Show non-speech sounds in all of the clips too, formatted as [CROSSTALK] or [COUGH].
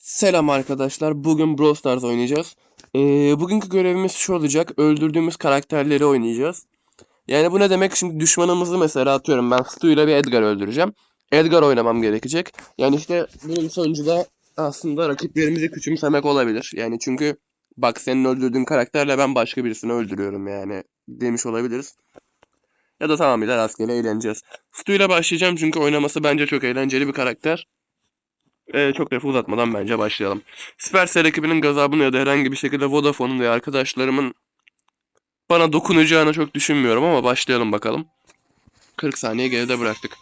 Selam arkadaşlar. Bugün Brawl Stars oynayacağız. Ee, bugünkü görevimiz şu olacak. Öldürdüğümüz karakterleri oynayacağız. Yani bu ne demek? Şimdi düşmanımızı mesela atıyorum ben Stu ile bir Edgar öldüreceğim. Edgar oynamam gerekecek. Yani işte bunun sonucu da aslında rakiplerimizi küçümsemek olabilir. Yani çünkü bak senin öldürdüğün karakterle ben başka birisini öldürüyorum yani demiş olabiliriz. Ya da tamamıyla rastgele eğleneceğiz. Stu ile başlayacağım çünkü oynaması bence çok eğlenceli bir karakter. Ee, çok lafı uzatmadan bence başlayalım. Supercell ekibinin gazabını ya da herhangi bir şekilde Vodafone'un veya arkadaşlarımın bana dokunacağını çok düşünmüyorum ama başlayalım bakalım. 40 saniye geride bıraktık.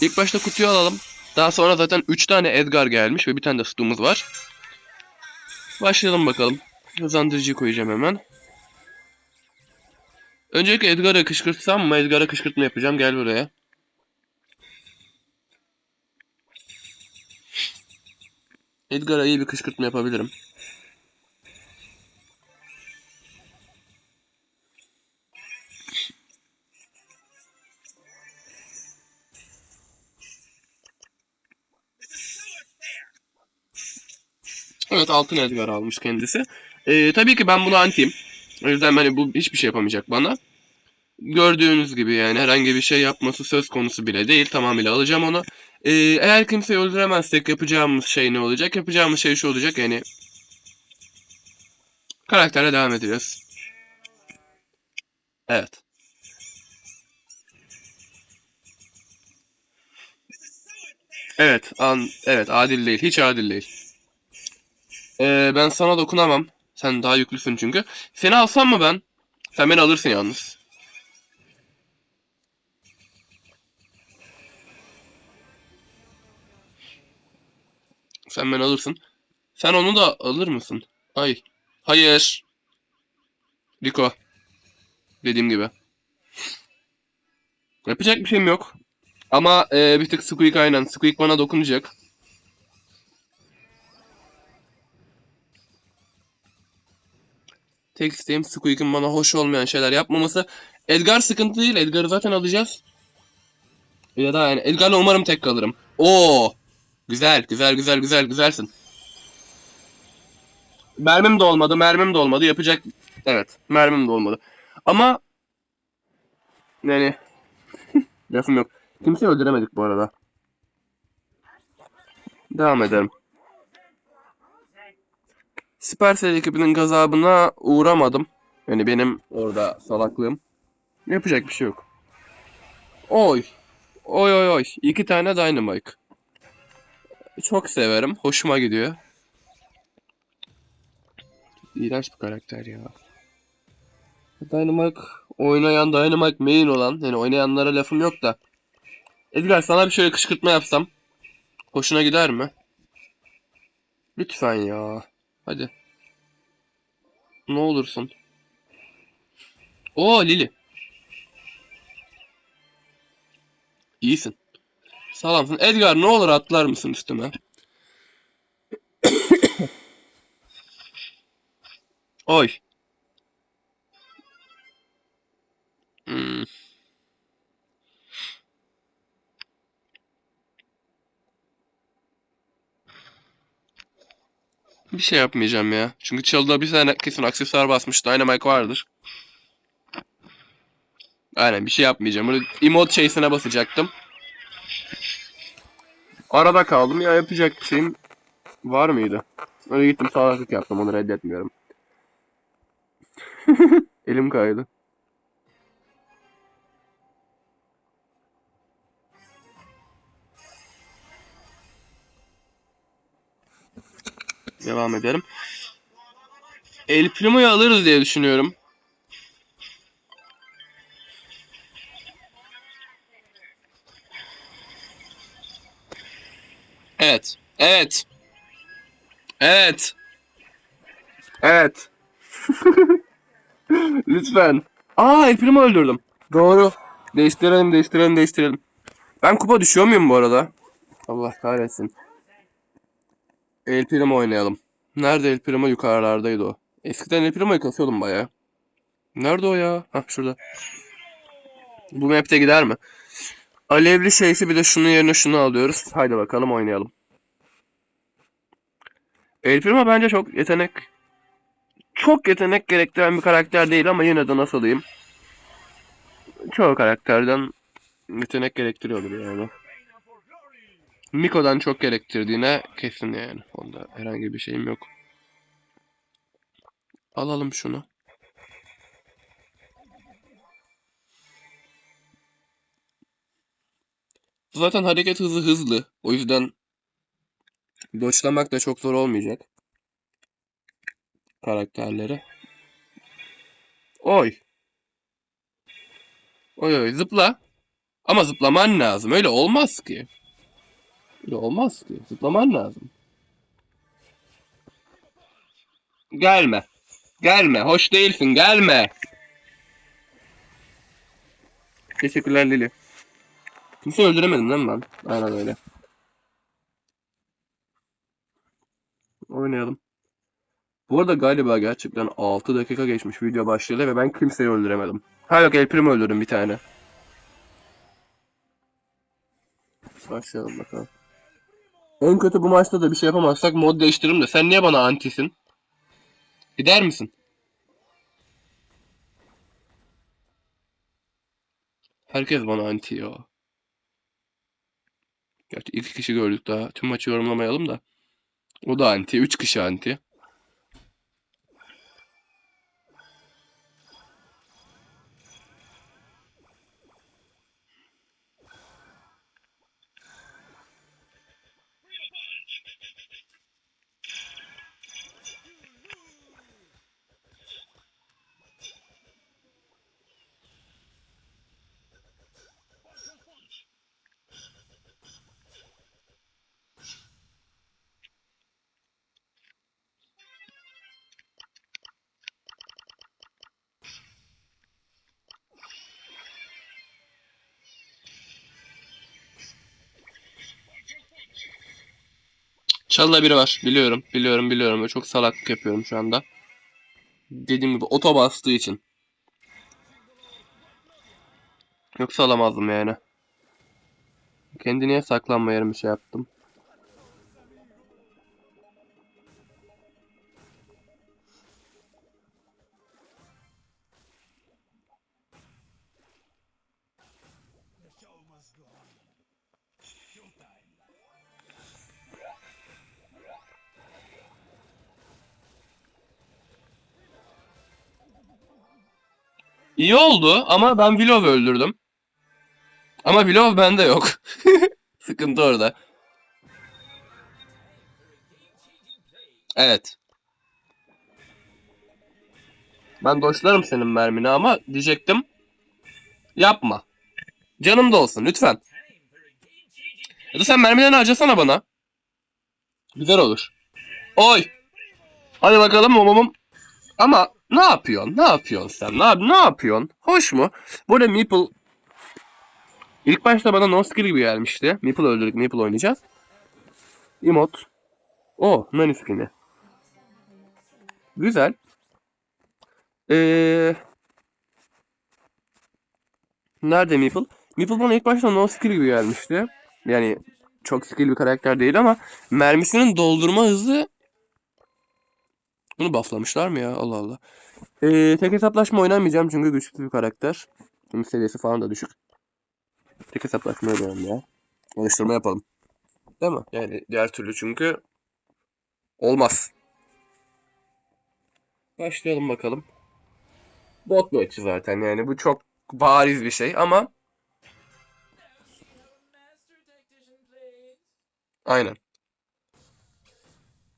İlk başta kutuyu alalım. Daha sonra zaten 3 tane Edgar gelmiş ve bir tane de Stu'muz var. Başlayalım bakalım. Hızlandırıcıyı koyacağım hemen. Öncelikle Edgar'a kışkırtsam mı? Edgar'a kışkırtma yapacağım. Gel buraya. Edgar'a iyi bir kışkırtma yapabilirim. Evet altın Edgar almış kendisi. Ee, tabii ki ben buna antiyim. O yüzden hani bu hiçbir şey yapamayacak bana. Gördüğünüz gibi yani herhangi bir şey yapması söz konusu bile değil. Tamamıyla alacağım onu. Ee, eğer kimseyi öldüremezsek yapacağımız şey ne olacak? Yapacağımız şey şu olacak yani. Karakterle devam ediyoruz. Evet. Evet, an evet adil değil. Hiç adil değil. Ee, ben sana dokunamam. Sen daha yüklüsün çünkü. Seni alsam mı ben? Sen beni alırsın yalnız. Sen beni alırsın. Sen onu da alır mısın? Ay. Hayır. Rico. Dediğim gibi. Yapacak bir şeyim yok. Ama e, bir tık Squeak aynen. Squeak bana dokunacak. Tek isteğim Squeak'in bana hoş olmayan şeyler yapmaması. Edgar sıkıntı değil. Edgar'ı zaten alacağız. Ya da yani Edgar'la umarım tek kalırım. Oo! Güzel, güzel, güzel, güzel, güzelsin. Mermim de olmadı, mermim de olmadı. Yapacak... Evet, mermim de olmadı. Ama... Yani... [LAUGHS] Lafım yok. Kimseyi öldüremedik bu arada. Devam edelim. Supercell ekibinin gazabına uğramadım. Yani benim orada salaklığım. Yapacak bir şey yok. Oy. Oy oy oy. İki tane Dynamite. Çok severim. Hoşuma gidiyor. İğrenç bir karakter ya. Dynamite oynayan Dynamite main olan yani oynayanlara lafım yok da. Edgar sana bir şöyle kışkırtma yapsam. Hoşuna gider mi? Lütfen ya. Hadi. Ne olursun. Oo Lili. İyisin. Sağlamsın. Edgar ne olur atlar mısın üstüme? Oy. Hmm. Bir şey yapmayacağım ya. Çünkü çalıda bir tane kesin aksesuar basmış. Dynamite vardır. Aynen bir şey yapmayacağım. Böyle emote chase'ine basacaktım. Arada kaldım ya yapacak bir şeyim var mıydı? Öyle gittim salaklık yaptım onu reddetmiyorum. [LAUGHS] Elim kaydı. Devam edelim. El Primo'yu alırız diye düşünüyorum. Evet. Evet. Evet. Evet. [LAUGHS] Lütfen. Aa El Primo öldürdüm. Doğru. Değiştirelim, değiştirelim, değiştirelim. Ben kupa düşüyor muyum bu arada? Allah kahretsin. El Primo oynayalım. Nerede El Primo? Yukarılardaydı o. Eskiden El Primo'yu kasıyordum bayağı. Nerede o ya? Hah şurada. Bu map'te gider mi? Alevli şeysi bir de şunun yerine şunu alıyoruz. Haydi bakalım oynayalım. El Primo bence çok yetenek çok yetenek gerektiren bir karakter değil ama yine de nasıl diyeyim. Çoğu karakterden yetenek gerektiriyordur yani. Miko'dan çok gerektirdiğine kesin yani. Onda herhangi bir şeyim yok. Alalım şunu. Zaten hareket hızı hızlı. O yüzden doçlamak da çok zor olmayacak. Karakterleri. Oy. Oy oy zıpla. Ama zıplaman lazım. Öyle olmaz ki. Öyle olmaz ki. Zıplaman lazım. Gelme. Gelme. Hoş değilsin. Gelme. Teşekkürler Lili. Kimse öldüremedim değil mi ben? Aynen öyle. Oynayalım. Bu arada galiba gerçekten 6 dakika geçmiş video başlayalı ve ben kimseyi öldüremedim. Ha yok El Primo öldürdüm bir tane. Başlayalım bakalım. En kötü bu maçta da bir şey yapamazsak mod değiştiririm de sen niye bana antisin? Gider misin? Herkes bana anti ya. Gerçi iki kişi gördük daha. Tüm maçı yorumlamayalım da. O da anti. Üç kişi anti. Çalıda biri var. Biliyorum, biliyorum, biliyorum. Ve çok salaklık yapıyorum şu anda. Dediğim gibi oto bastığı için. Yoksa alamazdım yani. Kendi niye saklanma yerimi şey yaptım. İyi oldu ama ben Willow öldürdüm. Ama Willow bende yok. [LAUGHS] Sıkıntı orada. Evet. Ben doşlarım senin mermini ama diyecektim. Yapma. Canım da olsun lütfen. Ya da sen mermilerini harcasana bana. Güzel olur. Oy. Hadi bakalım momomum. Ama ne yapıyorsun? Ne yapıyorsun sen? Ne, ne yapıyorsun? Hoş mu? Bu arada Meeple İlk başta bana no skill gibi gelmişti. Meeple öldürdük. Meeple oynayacağız. Emot. O, nani skin'i. Güzel. Ee... Nerede Meeple? Meeple bana ilk başta no skill gibi gelmişti. Yani çok skill bir karakter değil ama mermisinin doldurma hızı bunu bufflamışlar mı ya? Allah Allah. Ee, tek hesaplaşma oynamayacağım çünkü güçlü bir karakter. Bunun seviyesi falan da düşük. Tek hesaplaşma oynayalım ya. Alıştırma yapalım. Değil mi? Yani diğer türlü çünkü olmaz. Başlayalım bakalım. Bot maçı zaten yani bu çok bariz bir şey ama aynen.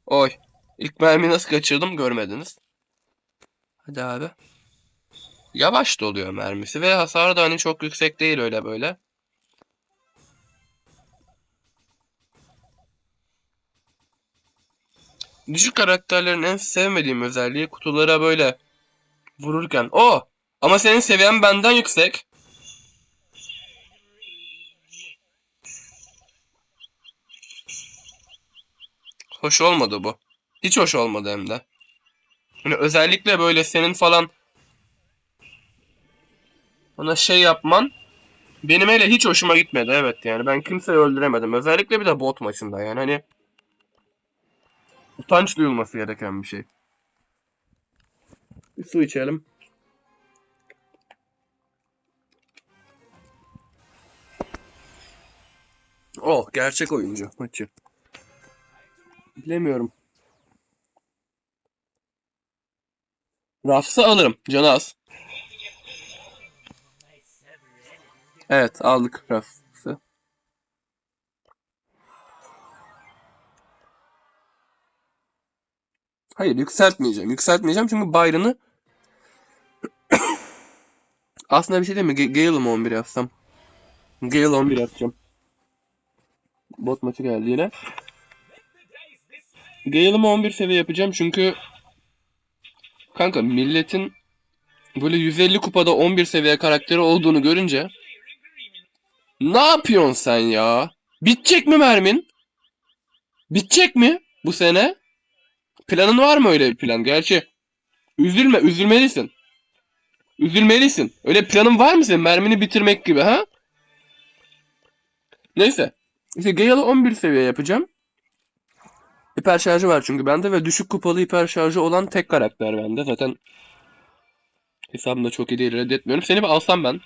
Oy. İlk mermi nasıl kaçırdım görmediniz. Hadi abi. Yavaş doluyor mermisi ve hasarı da hani çok yüksek değil öyle böyle. Düşük karakterlerin en sevmediğim özelliği kutulara böyle vururken. O! Ama senin seviyen benden yüksek. Hoş olmadı bu. Hiç hoş olmadı hem de. Hani özellikle böyle senin falan bana şey yapman benim hele hiç hoşuma gitmedi evet yani ben kimseyi öldüremedim özellikle bir de bot maçında yani hani Utanç duyulması gereken bir şey. Bir su içelim. Oh, gerçek oyuncu maçı. Bilemiyorum. Rafs'ı alırım. Canı az. Evet aldık Rafs'ı. Hayır yükseltmeyeceğim. Yükseltmeyeceğim çünkü Byron'ı [COUGHS] aslında bir şey değil mi? Gale'ı mı 11 yapsam? Gale 11 yapacağım. Bot maçı geldi yine. Gale'ımı 11 seviye yapacağım çünkü kanka milletin böyle 150 kupada 11 seviye karakteri olduğunu görünce ne yapıyorsun sen ya? Bitecek mi mermin? Bitecek mi bu sene? Planın var mı öyle bir plan? Gerçi üzülme, üzülmelisin. Üzülmelisin. Öyle planın var mı senin? Mermini bitirmek gibi ha? Neyse. İşte Gale'ı 11 seviye yapacağım. Hiper şarjı var çünkü bende ve düşük kupalı hiper şarjı olan tek karakter bende. Zaten hesabım da çok iyi değil reddetmiyorum. Seni bir alsam ben.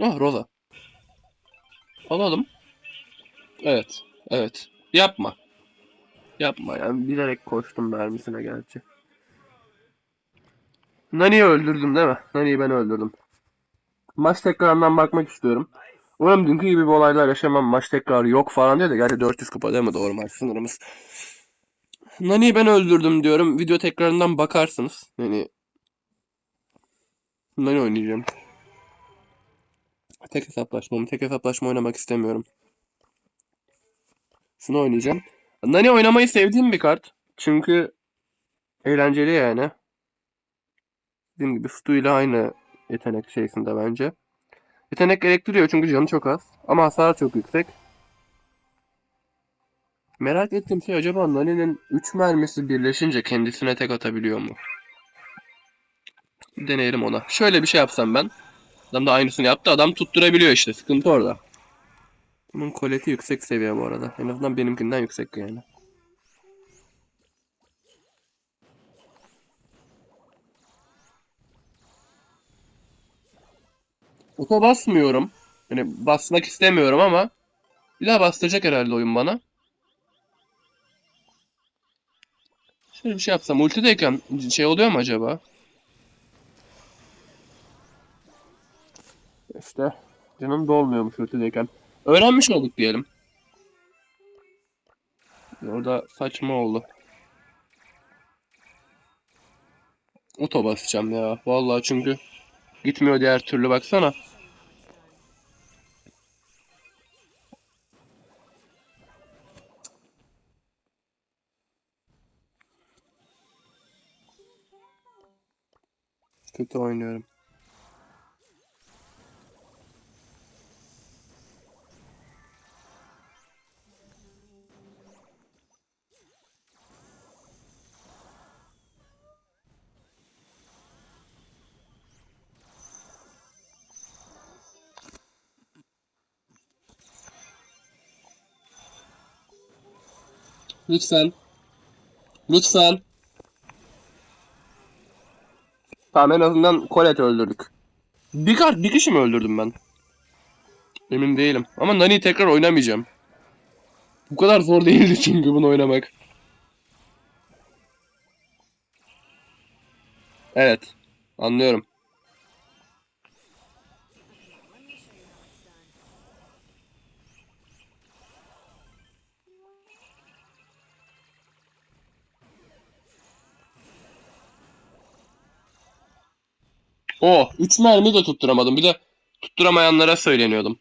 Oh Rosa. Alalım. Evet. Evet. Yapma. Yapma yani bilerek koştum mermisine gerçi. Nani'yi öldürdüm değil mi? Nani'yi ben öldürdüm. Maç tekrarından bakmak istiyorum. Umarım dünkü gibi bir olaylar yaşamam. Maç tekrarı yok falan diyor da gerçi 400 kupa değil mi doğru maç sınırımız. Nani'yi ben öldürdüm diyorum. Video tekrarından bakarsınız. Yani Nani oynayacağım. Tek hesaplaşma. Tek hesaplaşma oynamak istemiyorum. Şunu oynayacağım. Nani oynamayı sevdiğim bir kart. Çünkü eğlenceli yani. Dediğim gibi Stu ile aynı yetenek şeysinde bence. Yetenek gerektiriyor çünkü canı çok az. Ama hasar çok yüksek. Merak ettiğim şey acaba Nani'nin 3 mermisi birleşince kendisine tek atabiliyor mu? Deneyelim ona. Şöyle bir şey yapsam ben. Adam da aynısını yaptı. Adam tutturabiliyor işte. Sıkıntı orada. Bunun koleti yüksek seviye bu arada. En azından benimkinden yüksek yani. Oto basmıyorum. Yani basmak istemiyorum ama bir daha bastıracak herhalde oyun bana. Şöyle bir şey yapsam. Ultideyken şey oluyor mu acaba? İşte canım dolmuyormuş ultideyken. Öğrenmiş olduk diyelim. Orada saçma oldu. Oto basacağım ya. Vallahi çünkü gitmiyor diğer türlü baksana. Kötü oynuyorum. Lütfen. Lütfen. Tamam en azından Colette öldürdük. Bir, bir kişi mi öldürdüm ben? Emin değilim. Ama Nani'yi tekrar oynamayacağım. Bu kadar zor değildi çünkü bunu oynamak. Evet. Anlıyorum. Oh, 3 mermi de tutturamadım. Bir de tutturamayanlara söyleniyordum.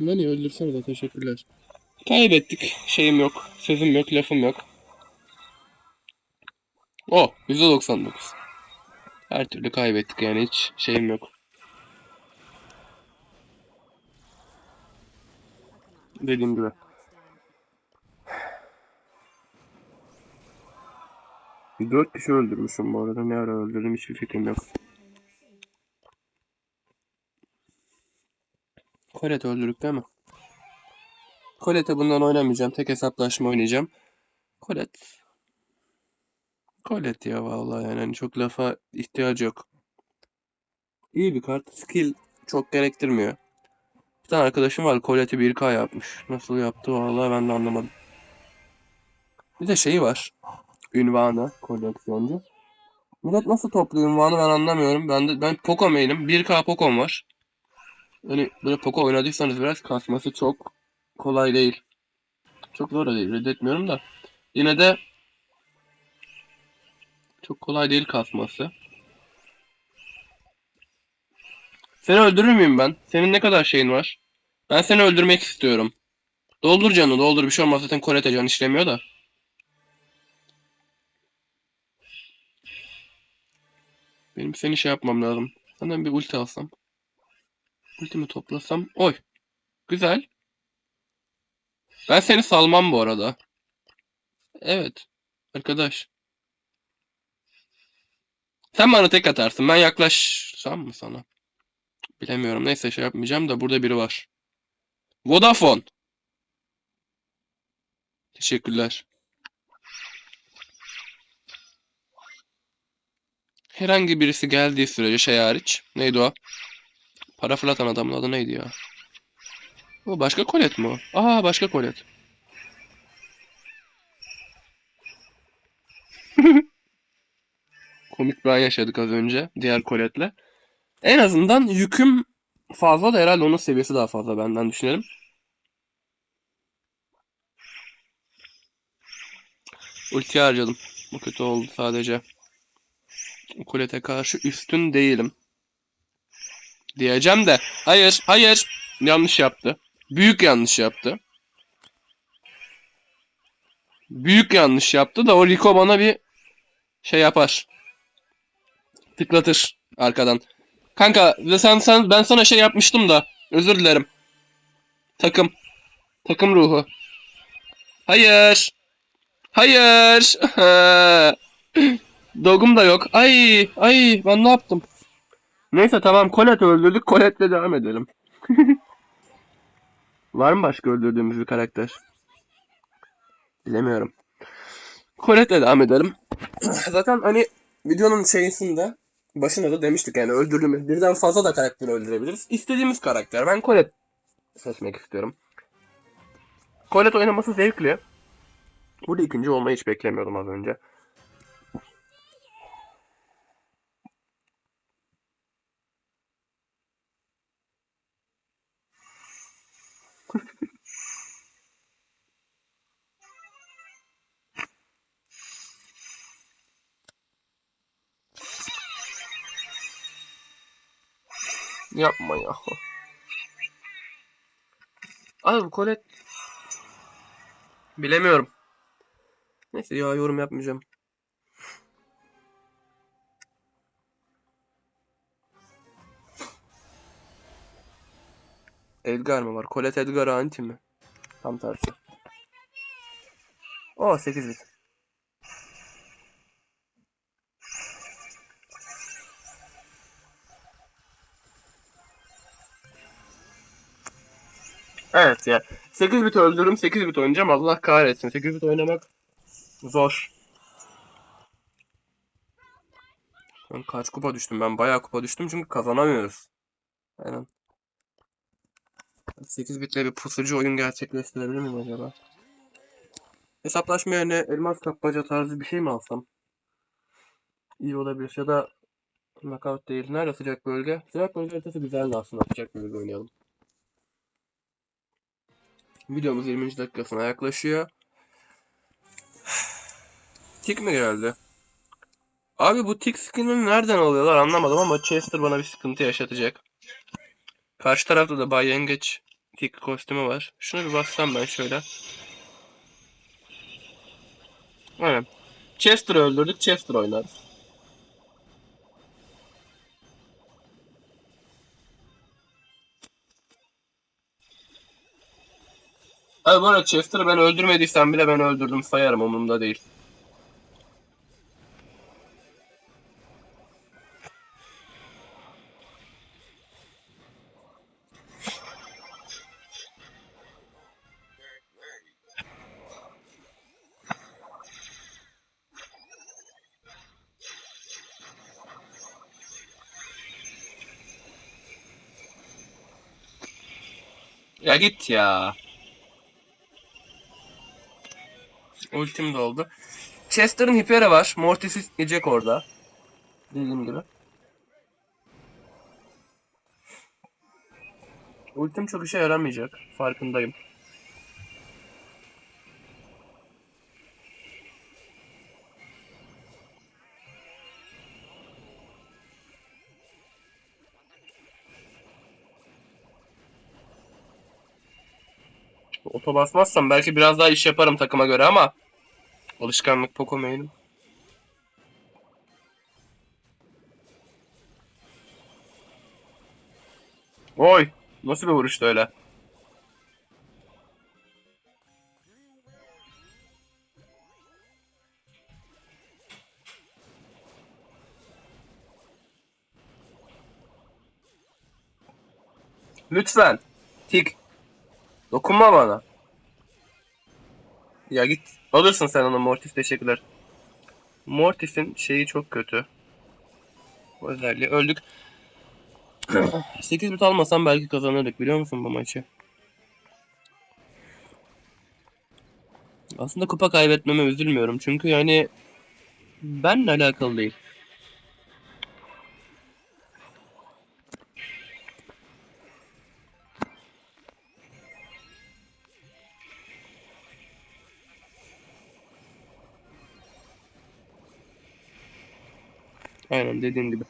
Nani öldürsene de teşekkürler. Kaybettik. Şeyim yok. Sözüm yok. Lafım yok. Oh. %99. Her türlü kaybettik yani hiç şeyim yok. Dediğim gibi. Dört kişi öldürmüşüm bu arada. Ne ara öldürdüm hiçbir fikrim yok. Colette öldürdük değil mi? Colette'e bundan oynamayacağım. Tek hesaplaşma oynayacağım. Colette. Colette ya vallahi yani hani çok lafa ihtiyacı yok. İyi bir kart. Skill çok gerektirmiyor. Bir tane arkadaşım var Colette'i 1K yapmış. Nasıl yaptı vallahi ben de anlamadım. Bir de şeyi var. Ünvanı koleksiyoncu. Millet nasıl topluyor ünvanı ben anlamıyorum. Ben de ben Poco main'im. 1K Poco'm var. Hani böyle Poco oynadıysanız biraz kasması çok kolay değil. Çok zor değil. Reddetmiyorum da. Yine de çok kolay değil kasması. Seni öldürür müyüm ben? Senin ne kadar şeyin var? Ben seni öldürmek istiyorum. Doldur canı doldur bir şey olmaz zaten Colette can işlemiyor da. Benim seni şey yapmam lazım. Senden bir ulti alsam. Ultimi toplasam. Oy. Güzel. Ben seni salmam bu arada. Evet. Arkadaş. Sen bana tek atarsın. Ben yaklaşsam mı sana? Bilemiyorum. Neyse şey yapmayacağım da burada biri var. Vodafone. Teşekkürler. Herhangi birisi geldiği sürece şey hariç. Neydi o? Para fırlatan adamın adı neydi ya? O başka kolet mi o? Aa başka kolet. [LAUGHS] Komik bir an yaşadık az önce diğer koletle. En azından yüküm fazla da herhalde onun seviyesi daha fazla benden düşünelim. Ulti harcadım. Bu kötü oldu sadece. Kulete karşı üstün değilim. Diyeceğim de. Hayır, hayır. Yanlış yaptı. Büyük yanlış yaptı. Büyük yanlış yaptı da o Rico bana bir şey yapar. Tıklatır arkadan. Kanka sen sen ben sana şey yapmıştım da özür dilerim. Takım. Takım ruhu. Hayır. Hayır. [LAUGHS] Dogum da yok. Ay ay ben ne yaptım? Neyse tamam Colette öldürdük. Colette'le devam edelim. [LAUGHS] Var mı başka öldürdüğümüz bir karakter? Bilemiyorum. Colette'le devam edelim. [CLEARS THROAT] Zaten hani videonun şeysinde başında da demiştik yani öldürdüğümüz birden fazla da karakteri öldürebiliriz. İstediğimiz karakter. Ben Colette seçmek istiyorum. Colette oynaması zevkli. Burada ikinci olmayı hiç beklemiyordum az önce. Yapma ya. Abi bu Colette... Bilemiyorum. Neyse ya yorum yapmayacağım. Edgar mı var? Colette Edgar anti mi? Tam tersi. O 8 bit. Evet ya. 8 bit öldürürüm 8 bit oynayacağım Allah kahretsin. 8 bit oynamak zor. Ben kaç kupa düştüm? Ben bayağı kupa düştüm çünkü kazanamıyoruz. Aynen. 8 bitle bir pusucu oyun gerçekleştirebilir miyim acaba? Hesaplaşma yerine elmas kapmaca tarzı bir şey mi alsam? İyi olabilir ya da knockout değil. Nerede sıcak bölge? Sıcak bölge haritası güzeldi aslında. Sıcak bölge oynayalım. Videomuz 20. dakikasına yaklaşıyor. Tik mi geldi? Abi bu tik skinini nereden alıyorlar anlamadım ama Chester bana bir sıkıntı yaşatacak. Karşı tarafta da Bay Yengeç tik kostümü var. Şunu bir bassam ben şöyle. Aynen. Chester'ı öldürdük. Chester oynarız. Ha bu arada Chester'ı ben öldürmediysem bile ben öldürdüm sayarım umurumda değil. Ya git ya. Ultim de oldu. Chester'ın hiperi var. Mortis'i yiyecek orada. Dediğim gibi. Ultim çok işe yaramayacak. Farkındayım. Oto basmazsam belki biraz daha iş yaparım takıma göre ama alışkanlık Poco main'im. Oy! Nasıl bir vuruştu öyle? Lütfen. Tik. Dokunma bana. Ya git. Alırsın sen onu Mortis teşekkürler. Mortis'in şeyi çok kötü. Özelliği. Öldük. [CLEARS THROAT] 8 bit almasam belki kazanırdık biliyor musun bu maçı? Aslında kupa kaybetmeme üzülmüyorum çünkü yani benle alakalı değil. Aynen dediğim gibi.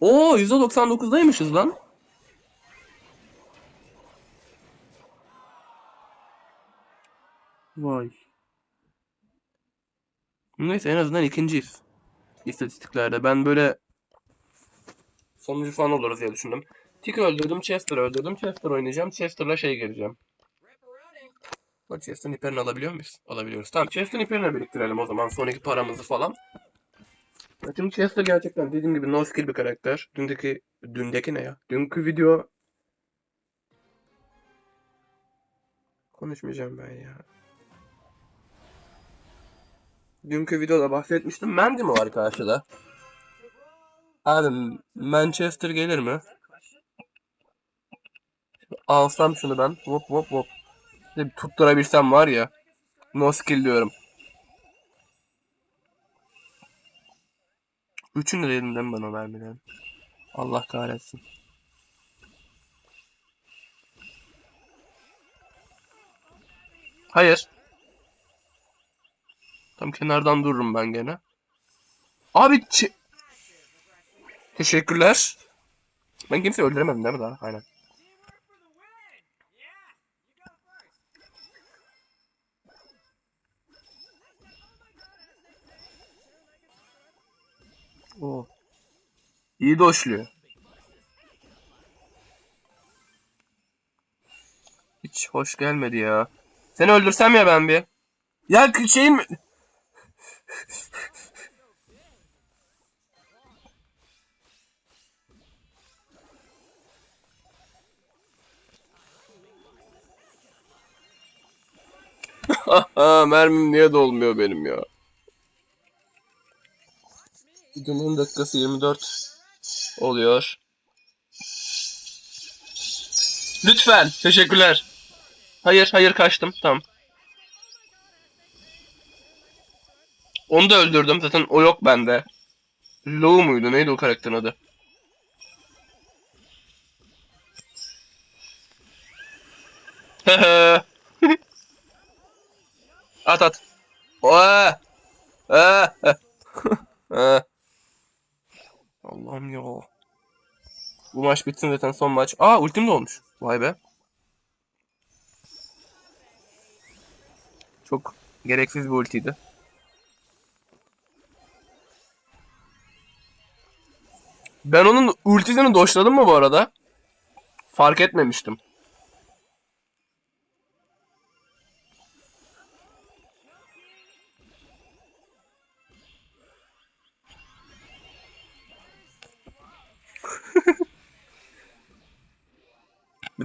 Oo %99'daymışız lan. Vay. Neyse en azından ikinciyiz. İstatistiklerde. Ben böyle sonuncu falan oluruz diye düşündüm. Tick öldürdüm, Chester öldürdüm. Chester oynayacağım. Chester'la şey geleceğim. Bak Chester'ın hiperini alabiliyor muyuz? Alabiliyoruz. Tamam Chester'ın hiperini biriktirelim o zaman. Sonraki paramızı falan. Şimdi Chester gerçekten dediğim gibi no skill bir karakter. Dündeki, dündeki ne ya? Dünkü video... Konuşmayacağım ben ya. Dünkü videoda bahsetmiştim. Mandy mi var karşıda? Abi Manchester gelir mi? Alsam şunu ben. Hop hop hop. Bir tutturabilsem var ya. No skill diyorum. Üçünü de elimden bana vermeden. Allah kahretsin. Hayır. Tam kenardan dururum ben gene. Abi Teşekkürler. Ben kimseyi öldüremedim değil mi daha? Aynen. Oo. İyi doşluyor. Hiç hoş gelmedi ya. Seni öldürsem ya ben bir. Ya k- şey mi? Mermim niye dolmuyor benim ya? Videonun dakikası 24 oluyor. Lütfen. Teşekkürler. Hayır, hayır kaçtım. Tamam. Onu da öldürdüm. Zaten o yok bende. Low muydu? Neydi o karakterin adı? at maç bitsin zaten son maç. Aa ultim de olmuş. Vay be. Çok gereksiz bir ultiydi. Ben onun ultisini doşladım mı bu arada? Fark etmemiştim.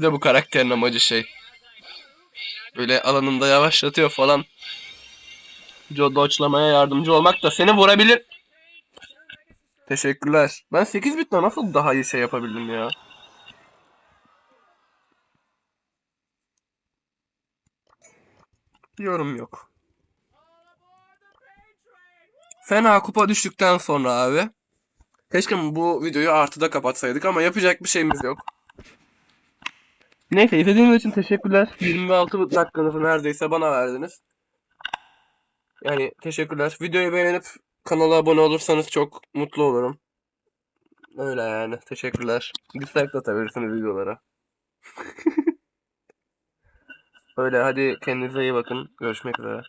Bir de bu karakterin amacı şey. Böyle alanında yavaşlatıyor falan. Joe dodge'lamaya yardımcı olmak da seni vurabilir. Teşekkürler. Ben 8 bitle nasıl daha iyi şey yapabildim ya? Yorum yok. Fena kupa düştükten sonra abi. Keşke bu videoyu artıda kapatsaydık ama yapacak bir şeyimiz yok. Neyse izlediğiniz için teşekkürler. 26 dakikanızı neredeyse bana verdiniz. Yani teşekkürler. Videoyu beğenip kanala abone olursanız çok mutlu olurum. Öyle yani. Teşekkürler. Dislike de atabilirsiniz videolara. [LAUGHS] Öyle hadi kendinize iyi bakın. Görüşmek üzere.